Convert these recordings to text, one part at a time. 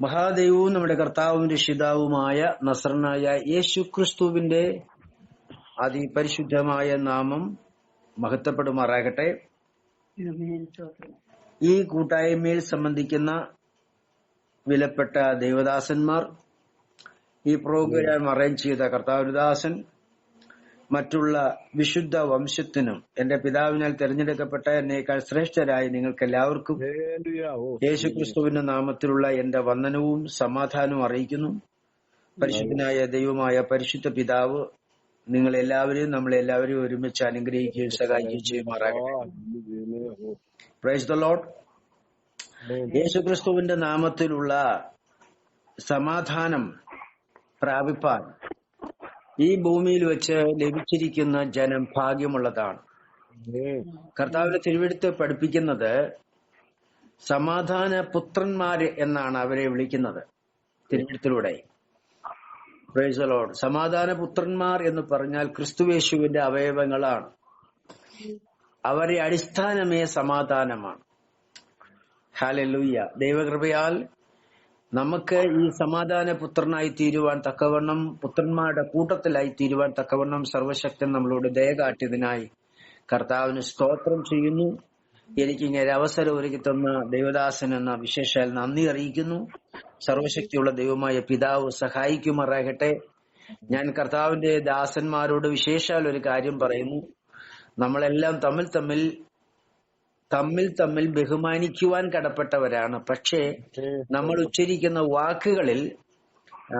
മഹാദൈവവും നമ്മുടെ കർത്താവും രക്ഷിതാവുമായ നസറനായ യേശു ക്രിസ്തുവിന്റെ അതിപരിശുദ്ധമായ നാമം മഹത്വപ്പെടുമാറാകട്ടെ. ഈ കൂട്ടായ്മയിൽ സംബന്ധിക്കുന്ന വിലപ്പെട്ട ദേവദാസന്മാർ ഈ പ്രോഗ്രാം അറേഞ്ച് ചെയ്ത കർത്താവദാസൻ മറ്റുള്ള വിശുദ്ധ വംശത്തിനും എന്റെ പിതാവിനാൽ തെരഞ്ഞെടുക്കപ്പെട്ട എന്നേക്കാൾ ശ്രേഷ്ഠരായി നിങ്ങൾക്ക് എല്ലാവർക്കും. ഓ, യേശുക്രിസ്തുവിന്റെ നാമത്തിലുള്ള എന്റെ വന്ദനവും സമാധാനവും അറിയിക്കുന്നു. പരിശുദ്ധനായ ദൈവമായ പരിശുദ്ധ പിതാവ് നിങ്ങൾ എല്ലാവരെയും നമ്മളെല്ലാവരെയും ഒരുമിച്ച് അനുഗ്രഹിക്കുകയും സഹായിക്കുകയും ചെയ്യുമാറാകട്ടെ. പ്രൈസ് ദ ലോഡ് യേശുക്രിസ്തുവിന്റെ നാമത്തിലുള്ള സമാധാനം പ്രാപിപ്പാൻ ഈ ഭൂമിയിൽ വെച്ച് ലഭിച്ചിരിക്കുന്ന ജനം ഭാഗ്യമുള്ളതാണ്. കർത്താവിന്റെ തിരുവെടുത്ത് പഠിപ്പിക്കുന്നത് സമാധാന പുത്രന്മാര് എന്നാണ് അവരെ വിളിക്കുന്നത് തിരുവെടുത്തിലൂടെ. സമാധാന പുത്രന്മാർ എന്ന് പറഞ്ഞാൽ ക്രിസ്തുവേശുവിന്റെ അവയവങ്ങളാണ് അവരെ അടിസ്ഥാനമേ സമാധാനമാണ് ഹാലലൂയ്യ ദൈവകൃപയാൽ നമുക്ക് ഈ സമാധാന പുത്രനായി തീരുവാൻ തക്കവണ്ണം പുത്രന്മാരുടെ കൂട്ടത്തിലായി തീരുവാൻ തക്കവണ്ണം സർവശക്തൻ നമ്മളോട് ദയ കാട്ടിയതിനായി കർത്താവിന് സ്തോത്രം ചെയ്യുന്നു. എനിക്ക് ഇങ്ങനെ അവസരം ഒരുക്കി തന്ന ദേവദാസൻ എന്ന വിശേഷാൽ നന്ദി അറിയിക്കുന്നു. സർവശക്തിയുള്ള ദൈവമായ പിതാവ് സഹായിക്കുമാറാകട്ടെ. ഞാൻ കർത്താവിന്റെ ദാസന്മാരോട് വിശേഷാൽ ഒരു കാര്യം പറയുന്നു. നമ്മളെല്ലാം തമ്മിൽ തമ്മിൽ തമ്മിൽ തമ്മിൽ ബഹുമാനിക്കുവാൻ കടപ്പെട്ടവരാണ്. പക്ഷേ നമ്മൾ ഉച്ചരിക്കുന്ന വാക്കുകളിൽ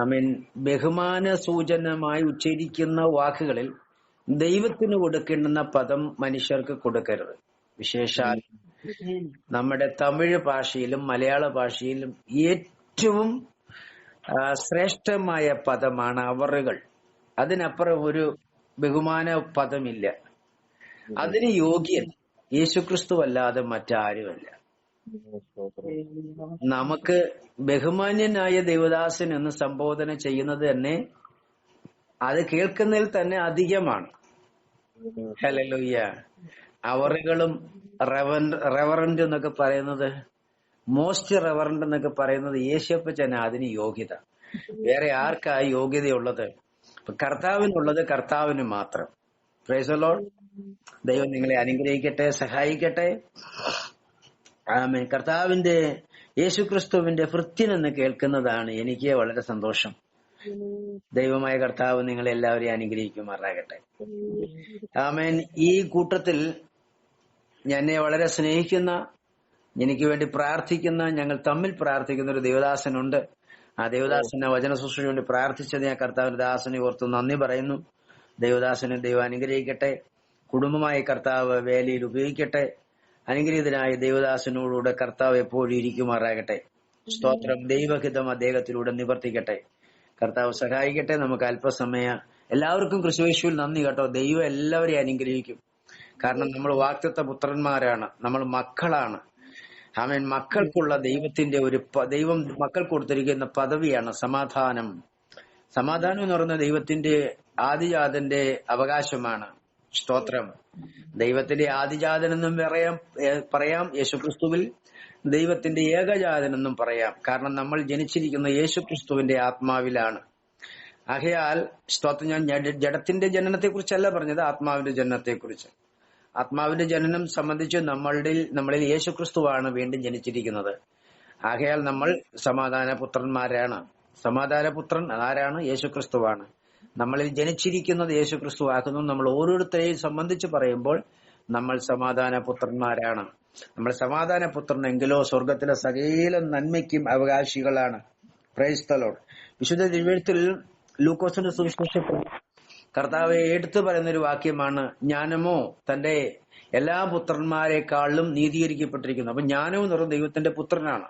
ഐ മീൻ ബഹുമാന സൂചനമായി ഉച്ചരിക്കുന്ന വാക്കുകളിൽ ദൈവത്തിന് കൊടുക്കേണ്ടുന്ന പദം മനുഷ്യർക്ക് കൊടുക്കരുത്. വിശേഷാൽ നമ്മുടെ തമിഴ് ഭാഷയിലും മലയാള ഭാഷയിലും ഏറ്റവും ശ്രേഷ്ഠമായ പദമാണ് അവറുകൾ. അതിനപ്പുറം ഒരു ബഹുമാന പദമില്ല അതിന് യോഗ്യൻ യേശുക്രിസ്തു അല്ലാതെ മറ്റാരുമല്ല. നമുക്ക് ബഹുമാന്യനായ ദേവദാസൻ എന്ന് സംബോധന ചെയ്യുന്നത് തന്നെ അത് കേൾക്കുന്നതിൽ തന്നെ അധികമാണ്. ഹലലുയ്യ അവറുകളും റെവറന്റ് എന്നൊക്കെ പറയുന്നത് മോസ്റ്റ് റെവറന്റ് എന്നൊക്കെ പറയുന്നത് യേശപ്പച്ചന അതിന് യോഗ്യത. വേറെ ആർക്കാ യോഗ്യതയുള്ളത്? കർത്താവിനുള്ളത് കർത്താവിന് മാത്രം. പ്രൈസലോ ദൈവം നിങ്ങളെ അനുഗ്രഹിക്കട്ടെ സഹായിക്കട്ടെ. ആമേൻ. കർത്താവിന്റെ യേശുക്രിസ്തുവിന്റെ ഭൃത്യൻ കേൾക്കുന്നതാണ് എനിക്ക് വളരെ സന്തോഷം. ദൈവമായ കർത്താവ് നിങ്ങളെ എല്ലാവരെയും അനുഗ്രഹിക്കുമാറാകട്ടെ. ആമേൻ. ഈ കൂട്ടത്തിൽ എന്നെ വളരെ സ്നേഹിക്കുന്ന എനിക്ക് വേണ്ടി പ്രാർത്ഥിക്കുന്ന ഞങ്ങൾ തമ്മിൽ പ്രാർത്ഥിക്കുന്ന ഒരു ദേവദാസനുണ്ട്. ആ ദേവദാസന്റെ വചന ശുശ്രൂഷ വേണ്ടി പ്രാർത്ഥിച്ചത് ഞാൻ കർത്താവിന്റെ ദാസനെ ഓർത്ത് നന്ദി പറയുന്നു. ദേവദാസനെ ദൈവം അനുഗ്രഹിക്കട്ടെ. കുടുംബമായി കർത്താവ് വേലയിൽ ഉപയോഗിക്കട്ടെ. അനുഗ്രഹീതനായ ദേവദാസനോടുകൂടെ കർത്താവ് എപ്പോഴും ഇരിക്കുമാറാകട്ടെ. സ്തോത്രം. ദൈവഹിതം അദ്ദേഹത്തിലൂടെ നിവർത്തിക്കട്ടെ. കർത്താവ് സഹായിക്കട്ടെ. നമുക്ക് അല്പസമയ എല്ലാവർക്കും കൃഷിവേശുവിൽ നന്ദി കേട്ടോ. ദൈവം എല്ലാവരെയും അനുഗ്രഹിക്കും. കാരണം നമ്മൾ വാക്തത്വ പുത്രന്മാരാണ്. നമ്മൾ മക്കളാണ്. അവൻ മക്കൾക്കുള്ള ദൈവത്തിന്റെ ഒരു ദൈവം മക്കൾ കൊടുത്തിരിക്കുന്ന പദവിയാണ് സമാധാനം. സമാധാനം എന്ന് പറയുന്ന ദൈവത്തിന്റെ ആദിജാതന്റെ അവകാശമാണ്. സ്തോത്രം. ദൈവത്തിന്റെ ആദിജാതനെന്നും പറയാം പറയാം. യേശുക്രിസ്തുവിൽ ദൈവത്തിന്റെ ഏകജാതനെന്നും പറയാം. കാരണം നമ്മൾ ജനിച്ചിരിക്കുന്ന യേശുക്രിസ്തുവിന്റെ ആത്മാവിലാണ്. അഹയാൽ സ്തോത്രം ഞാൻ ജഡ- ജഡത്തിന്റെ ജനനത്തെ കുറിച്ചല്ല പറഞ്ഞത് ആത്മാവിന്റെ ജനനത്തെ കുറിച്ച് ആത്മാവിന്റെ ജനനം സംബന്ധിച്ച് നമ്മളുടെ നമ്മളിൽ യേശുക്രിസ്തുവാണ് വീണ്ടും ജനിച്ചിരിക്കുന്നത്. ആകയാൽ നമ്മൾ സമാധാന പുത്രന്മാരാണ് സമാധാന പുത്രൻ ആരാണ്? യേശുക്രിസ്തുവാണ്. നമ്മളിൽ ജനിച്ചിരിക്കുന്നത് യേശുക്രിസ്തു ആക്കുന്നു. നമ്മൾ ഓരോരുത്തരെയും സംബന്ധിച്ച് പറയുമ്പോൾ നമ്മൾ സമാധാന പുത്രന്മാരാണ് നമ്മൾ സമാധാന പുത്രനെങ്കിലോ സ്വർഗത്തിലെ സകല നന്മയ്ക്കും അവകാശികളാണ്. പ്രൈസ്തലോട് വിശുദ്ധ തിരുവഴുത്തിൽ ലൂക്കോസിന്റെ സുവിശേഷത്തിൽ കർത്താവെ എടുത്തു പറയുന്ന ഒരു വാക്യമാണ് ജ്ഞാനമോ തന്റെ എല്ലാ പുത്രന്മാരെക്കാളും നീതീകരിക്കപ്പെട്ടിരിക്കുന്നു. അപ്പൊ ജ്ഞാനവും എന്ന് ദൈവത്തിന്റെ പുത്രനാണ്.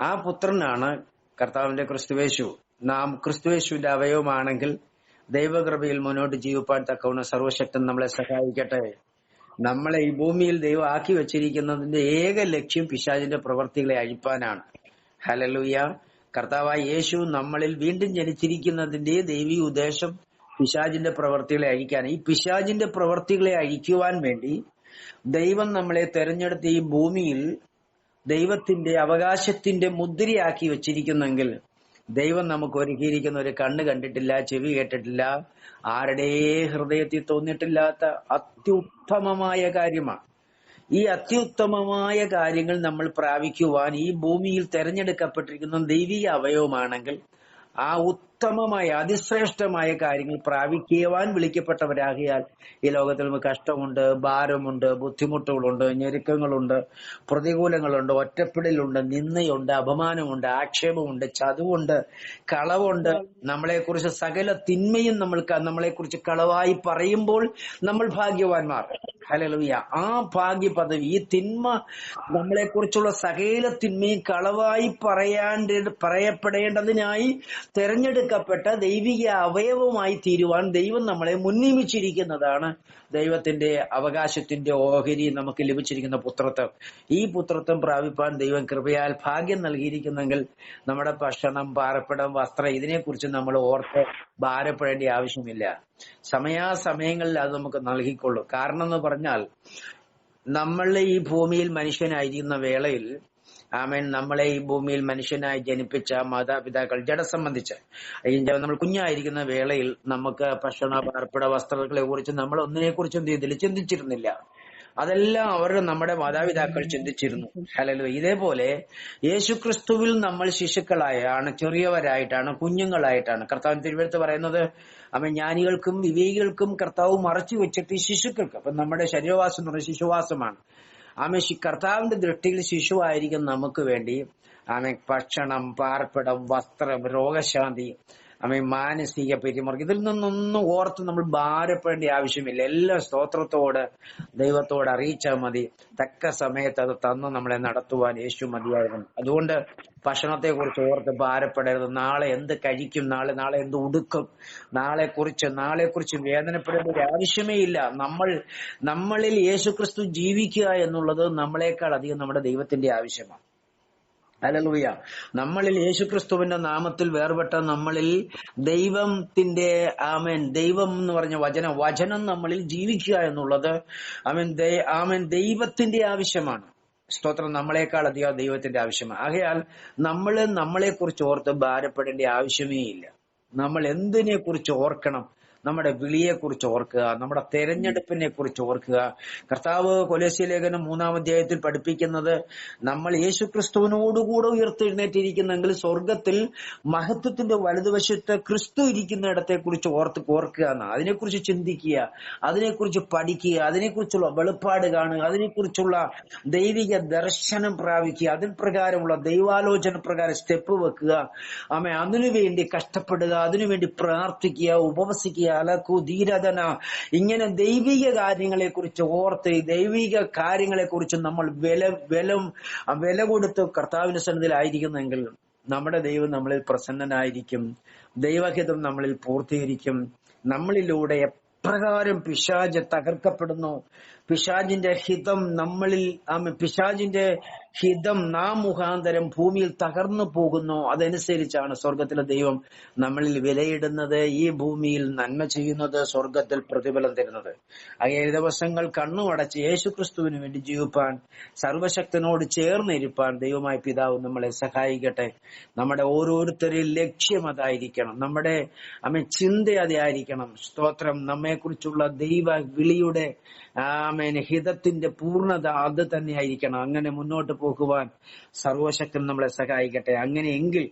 ആ പുത്രനാണ് കർത്താവിന്റെ ക്രിസ്തുവേശു നാം ക്രിസ്തുവേശുവിന്റെ അവയവമാണെങ്കിൽ ദൈവകൃപയിൽ മുന്നോട്ട് ജീവിപ്പാൻ തക്കവണ്ണം സർവശക്തൻ നമ്മളെ സഹായിക്കട്ടെ. നമ്മളെ ഈ ഭൂമിയിൽ ദൈവം ആക്കി വെച്ചിരിക്കുന്നതിന്റെ ഏക ലക്ഷ്യം പിശാചിന്റെ പ്രവർത്തികളെ അഴിപ്പാനാണ്. ഹലലൂയ കർത്താവായ യേശു നമ്മളിൽ വീണ്ടും ജനിച്ചിരിക്കുന്നതിന്റെ ദൈവീ ഉദ്ദേശം പിശാചിന്റെ പ്രവർത്തികളെ അഴിക്കാൻ ഈ പിശാചിന്റെ പ്രവർത്തികളെ അഴിക്കുവാൻ വേണ്ടി ദൈവം നമ്മളെ തെരഞ്ഞെടുത്ത ഈ ഭൂമിയിൽ ദൈവത്തിന്റെ അവകാശത്തിന്റെ മുദ്രയാക്കി വെച്ചിരിക്കുന്നെങ്കിൽ ദൈവം നമുക്ക് ഒരുക്കിയിരിക്കുന്ന ഒരു കണ്ണ് കണ്ടിട്ടില്ല ചെവി കേട്ടിട്ടില്ല ആരുടെ ഹൃദയത്തിൽ തോന്നിയിട്ടില്ലാത്ത അത്യുത്തമമായ കാര്യമാണ്. ഈ അത്യുത്തമമായ കാര്യങ്ങൾ നമ്മൾ പ്രാപിക്കുവാൻ ഈ ഭൂമിയിൽ തെരഞ്ഞെടുക്കപ്പെട്ടിരിക്കുന്ന ദൈവിക അവയവമാണെങ്കിൽ ആ ഉത്തമമായ അതിശ്രേഷ്ഠമായ കാര്യങ്ങൾ പ്രാപിക്കുവാൻ വിളിക്കപ്പെട്ടവരാകിയാൽ ഈ ലോകത്തിൽ കഷ്ടമുണ്ട് ഭാരമുണ്ട് ബുദ്ധിമുട്ടുകളുണ്ട് ഞെരുക്കങ്ങളുണ്ട് പ്രതികൂലങ്ങളുണ്ട് ഒറ്റപ്പെടലുണ്ട് നിന്ദയുണ്ട് അപമാനമുണ്ട് ആക്ഷേപമുണ്ട് ചതുവുണ്ട് കളവുണ്ട്. നമ്മളെക്കുറിച്ച് സകല തിന്മയും നമ്മൾക്ക് നമ്മളെക്കുറിച്ച് കളവായി പറയുമ്പോൾ നമ്മൾ ഭാഗ്യവാന്മാർ. ഹലലുയ ആ ഭാഗ്യ പദവി ഈ തിന്മ നമ്മളെക്കുറിച്ചുള്ള സകല തിന്മയും കളവായി പറയാൻ പറയപ്പെടേണ്ടതിനായി തെരഞ്ഞെടുക്കപ്പെട്ട ദൈവിക അവയവമായി തീരുവാൻ ദൈവം നമ്മളെ മുന്നിമിച്ചിരിക്കുന്നതാണ് ദൈവത്തിന്റെ അവകാശത്തിന്റെ ഓഹരി നമുക്ക് ലഭിച്ചിരിക്കുന്ന പുത്രത്വം. ഈ പുത്രത്വം പ്രാപിപ്പാൻ ദൈവം കൃപയാൽ ഭാഗ്യം നൽകിയിരിക്കുന്നെങ്കിൽ നമ്മുടെ ഭക്ഷണം പാറപ്പടം വസ്ത്രം ഇതിനെക്കുറിച്ച് നമ്മൾ ഓർത്ത് ഭാരപ്പെടേണ്ട ആവശ്യമില്ല. സമയാസമയങ്ങളിൽ അത് നമുക്ക് നൽകിക്കൊള്ളു. കാരണം എന്ന് പറഞ്ഞാൽ നമ്മൾ ഈ ഭൂമിയിൽ മനുഷ്യനായിരിക്കുന്ന വേളയിൽ ആമേൻ. നമ്മളെ ഈ ഭൂമിയിൽ മനുഷ്യനായി ജനിപ്പിച്ച മാതാപിതാക്കൾ ജഡ സംബന്ധിച്ച്. നമ്മൾ കുഞ്ഞായിരിക്കുന്ന വേളയിൽ നമുക്ക് ഭക്ഷണ പാർപ്പിട വസ്ത്രങ്ങളെ കുറിച്ച് നമ്മൾ ഒന്നിനെ കുറിച്ചും എന്ത് ചിന്തിച്ചിരുന്നില്ല. അതെല്ലാം അവരുടെ നമ്മുടെ മാതാപിതാക്കൾ ചിന്തിച്ചിരുന്നു. ഹലോ ഇതേപോലെ യേശുക്രിസ്തുവിൽ നമ്മൾ ശിശുക്കളായാണ് ചെറിയവരായിട്ടാണ് കുഞ്ഞുങ്ങളായിട്ടാണ്. കർത്താവ് തിരുവനന്തപുരത്ത് പറയുന്നത് അമ്മ ജ്ഞാനികൾക്കും വിവേകികൾക്കും കർത്താവ് മറച്ചു വെച്ചിട്ട് ശിശുക്കൾക്ക് അപ്പൊ നമ്മുടെ ശരീരവാസം എന്ന് പറയുന്നത് ശിശുവാസമാണ്. ആമേ കർത്താവിന്റെ ദൃഷ്ടിയിൽ ശിശുവായിരിക്കും നമുക്ക് വേണ്ടി. ആമേ ഭക്ഷണം പാർപ്പിടം വസ്ത്രം രോഗശാന്തി ആമേ മാനസിക പെരുമാറും ഇതിൽ നിന്നൊന്നും ഓർത്ത് നമ്മൾ ഭാരപ്പെടേണ്ട ആവശ്യമില്ല. എല്ലാ സ്തോത്രത്തോട് ദൈവത്തോട് അറിയിച്ചാൽ മതി. തക്ക സമയത്ത് അത് തന്ന് നമ്മളെ നടത്തുവാൻ യേശു മതിയായിരുന്നു. അതുകൊണ്ട് ഭക്ഷണത്തെ കുറിച്ച് ഓർത്ത് ഭാരപ്പെടരുത്. നാളെ എന്ത് കഴിക്കും? നാളെ നാളെ എന്ത് ഉടുക്കും? നാളെ കുറിച്ച് നാളെ കുറിച്ച് വേദനപ്പെടേണ്ട ഒരു ആവശ്യമേ ഇല്ല. നമ്മൾ നമ്മളിൽ യേശു ക്രിസ്തു ജീവിക്കുക എന്നുള്ളത് നമ്മളെക്കാൾ അധികം നമ്മുടെ ദൈവത്തിന്റെ ആവശ്യമാണ്. അലലൂയ നമ്മളിൽ യേശുക്രിസ്തുവിന്റെ നാമത്തിൽ വേർപെട്ട നമ്മളിൽ ദൈവത്തിന്റെ ആമേൻ ദൈവം എന്ന് പറഞ്ഞ വചനം വചനം നമ്മളിൽ ജീവിക്കുക എന്നുള്ളത് ആമേൻ ആമേൻ ദൈവത്തിന്റെ ആവശ്യമാണ്. സ്തോത്രം നമ്മളെക്കാൾ അധികം ദൈവത്തിന്റെ ആവശ്യമാണ്. ആകയാൽ നമ്മൾ നമ്മളെ കുറിച്ച് ഓർത്ത് ഭാരപ്പെടേണ്ട ആവശ്യമേ ഇല്ല. നമ്മൾ എന്തിനെ കുറിച്ച് ഓർക്കണം? നമ്മുടെ വിളിയെ കുറിച്ച് ഓർക്കുക നമ്മുടെ തെരഞ്ഞെടുപ്പിനെ കുറിച്ച് ഓർക്കുക. കർത്താവ് കൊലേസ്യ ലേഖനം മൂന്നാം അധ്യായത്തിൽ പഠിപ്പിക്കുന്നത് നമ്മൾ യേശു ക്രിസ്തുവിനോടുകൂടെ ഉയർത്തെഴുന്നേറ്റിരിക്കുന്നെങ്കിൽ സ്വർഗത്തിൽ മഹത്വത്തിന്റെ വലതുവശത്ത് ക്രിസ്തു ഇരിക്കുന്ന ഇടത്തെ കുറിച്ച് ഓർത്ത് ഓർക്കുക എന്നാണ് അതിനെക്കുറിച്ച് ചിന്തിക്കുക അതിനെക്കുറിച്ച് പഠിക്കുക അതിനെക്കുറിച്ചുള്ള വെളിപ്പാട് കാണുക അതിനെക്കുറിച്ചുള്ള ദൈവിക ദർശനം പ്രാപിക്കുക അതിൽ പ്രകാരമുള്ള ദൈവാലോചന പ്രകാരം സ്റ്റെപ്പ് വെക്കുക. ആമേ അതിനുവേണ്ടി കഷ്ടപ്പെടുക അതിനുവേണ്ടി പ്രാർത്ഥിക്കുക ഉപവസിക്കുക അലക്കു ധീരതന. ഇങ്ങനെ ദൈവിക കാര്യങ്ങളെ കുറിച്ച് ഓർത്ത് ദൈവിക കാര്യങ്ങളെ കുറിച്ച് നമ്മൾ വില വിലം വില കൊടുത്ത് കർത്താവിന്റെ സന്നിധിയിലായിരിക്കുന്നെങ്കിൽ നമ്മുടെ ദൈവം നമ്മളിൽ പ്രസന്നനായിരിക്കും. ദൈവഹിതം നമ്മളിൽ പൂർത്തീകരിക്കും. നമ്മളിലൂടെ എപ്രകാരം പിശാജ് തകർക്കപ്പെടുന്നു? പിശാജിന്റെ ഹിതം നമ്മളിൽ പിശാജിന്റെ ഹിതം നാം മുഖാന്തരം ഭൂമിയിൽ തകർന്നു പോകുന്നു. അതനുസരിച്ചാണ് സ്വർഗത്തിലെ ദൈവം നമ്മളിൽ വിലയിടുന്നത് ഈ ഭൂമിയിൽ നന്മ ചെയ്യുന്നത് സ്വർഗത്തിൽ പ്രതിഫലം തരുന്നത്. അങ്ങനെ ദിവസങ്ങൾ കണ്ണുമടച്ച് യേശുക്രിസ്തുവിന് വേണ്ടി ജീവിപ്പാൻ സർവശക്തനോട് ചേർന്നിരിപ്പാൻ ദൈവമായ പിതാവ് നമ്മളെ സഹായിക്കട്ടെ. നമ്മുടെ ഓരോരുത്തരെയും ലക്ഷ്യം അതായിരിക്കണം. നമ്മുടെ അമ്മ ചിന്ത അതായിരിക്കണം. സ്തോത്രം. നമ്മെക്കുറിച്ചുള്ള ദൈവ വിളിയുടെ ആമേൻ ഹിതത്തിന്റെ പൂർണത അത് തന്നെയായിരിക്കണം. അങ്ങനെ മുന്നോട്ട് പോകുവാൻ സർവശക്തൻ നമ്മളെ സഹായിക്കട്ടെ. അങ്ങനെയെങ്കിൽ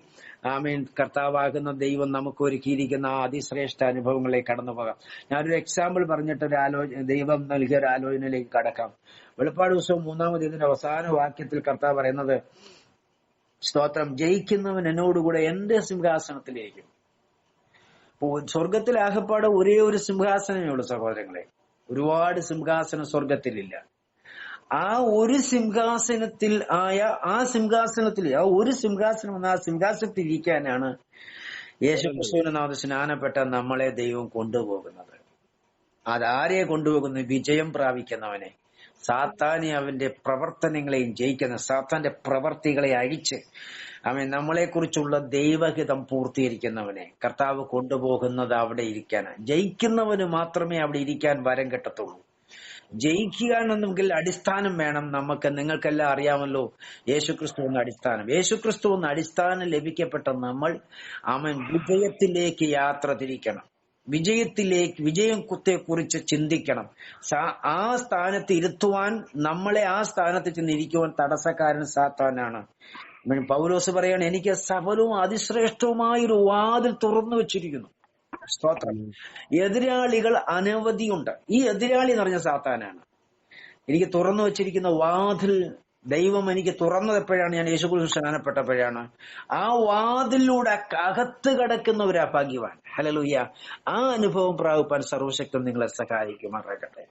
ആമേൻ കർത്താവാകുന്ന ദൈവം നമുക്ക് ഒരുക്കിയിരിക്കുന്ന ആ അതിശ്രേഷ്ഠ അനുഭവങ്ങളെ കടന്നു പോകാം. ഞാനൊരു എക്സാമ്പിൾ പറഞ്ഞിട്ട് ഒരു ആലോചന ദൈവം നൽകിയ ഒരു ആലോചനയിലേക്ക് കടക്കാം. വെളുപ്പാട് ദിവസവും മൂന്നാമത് ഇതിന്റെ അവസാന വാക്യത്തിൽ കർത്താവ് പറയുന്നത് സ്തോത്രം ജയിക്കുന്നവൻ എന്നോടുകൂടെ എന്റെ സിംഹാസനത്തിലേക്കും സ്വർഗത്തിൽ ആകപ്പാടെ ഒരേ ഒരു സിംഹാസനമേ ഉള്ളൂ സഹോദരങ്ങളെ. ഒരുപാട് സിംഹാസന സ്വർഗത്തിലില്ല ആ ഒരു സിംഹാസനത്തിൽ ആയ ആ സിംഹാസനത്തിൽ ആ ഒരു സിംഹാസനം എന്ന ആ സിംഹാസനത്തിൽ ഇരിക്കാനാണ് യേശുക്രിസ്തുവിനാഥ് സ്നാനപ്പെട്ട നമ്മളെ ദൈവം കൊണ്ടുപോകുന്നത്. അതാരെ കൊണ്ടുപോകുന്നു? വിജയം പ്രാപിക്കുന്നവനെ. സാത്താനെ അവന്റെ പ്രവർത്തനങ്ങളെയും ജയിക്കുന്ന സാത്താന്റെ പ്രവർത്തികളെ അഴിച്ച് അവൻ നമ്മളെ കുറിച്ചുള്ള ദൈവഹിതം പൂർത്തീകരിക്കുന്നവനെ കർത്താവ് കൊണ്ടുപോകുന്നത് അവിടെ ഇരിക്കാനാണ് ജയിക്കുന്നവന് മാത്രമേ അവിടെ ഇരിക്കാൻ വരം കിട്ടത്തുള്ളൂ. ജയിക്കുക എന്നെങ്കിൽ അടിസ്ഥാനം വേണം. നമുക്ക് നിങ്ങൾക്കെല്ലാം അറിയാമല്ലോ യേശുക്രിസ്തു എന്ന അടിസ്ഥാനം. യേശുക്രിസ്തു എന്ന അടിസ്ഥാനം ലഭിക്കപ്പെട്ട നമ്മൾ അവൻ വിജയത്തിലേക്ക് യാത്ര തിരിക്കണം. വിജയത്തിലേക്ക് വിജയം കുറിച്ച് ചിന്തിക്കണം. ആ സ്ഥാനത്ത് ഇരുത്തുവാൻ നമ്മളെ ആ സ്ഥാനത്ത് ചെന്നിരിക്കുവാൻ തടസ്സക്കാരൻ സാത്താനാണ്. പൗലോസ് പറയാണ് എനിക്ക് സഫലവും അതിശ്രേഷ്ഠവുമായ ഒരു വാതിൽ തുറന്നു വെച്ചിരിക്കുന്നു. സ്തോത്രം. എതിരാളികൾ അനവധിയുണ്ട്. ഈ എതിരാളി എന്ന് പറഞ്ഞ സാത്താനാണ്. എനിക്ക് തുറന്നു വെച്ചിരിക്കുന്ന വാതിൽ ദൈവം എനിക്ക് തുറന്നത് എപ്പോഴാണ്? ഞാൻ യേശുക്രിസ്തു സ്നാനപ്പെട്ടപ്പോഴാണ്. ആ വാതിലൂടെ അകത്ത് കടക്കുന്നവരാ ഭാഗ്യവാൻ ഹലലൂയ ആ അനുഭവം പ്രാപിപ്പാൻ സർവശക്തം നിങ്ങളെ സഹായിക്കുമാറാകട്ടെ.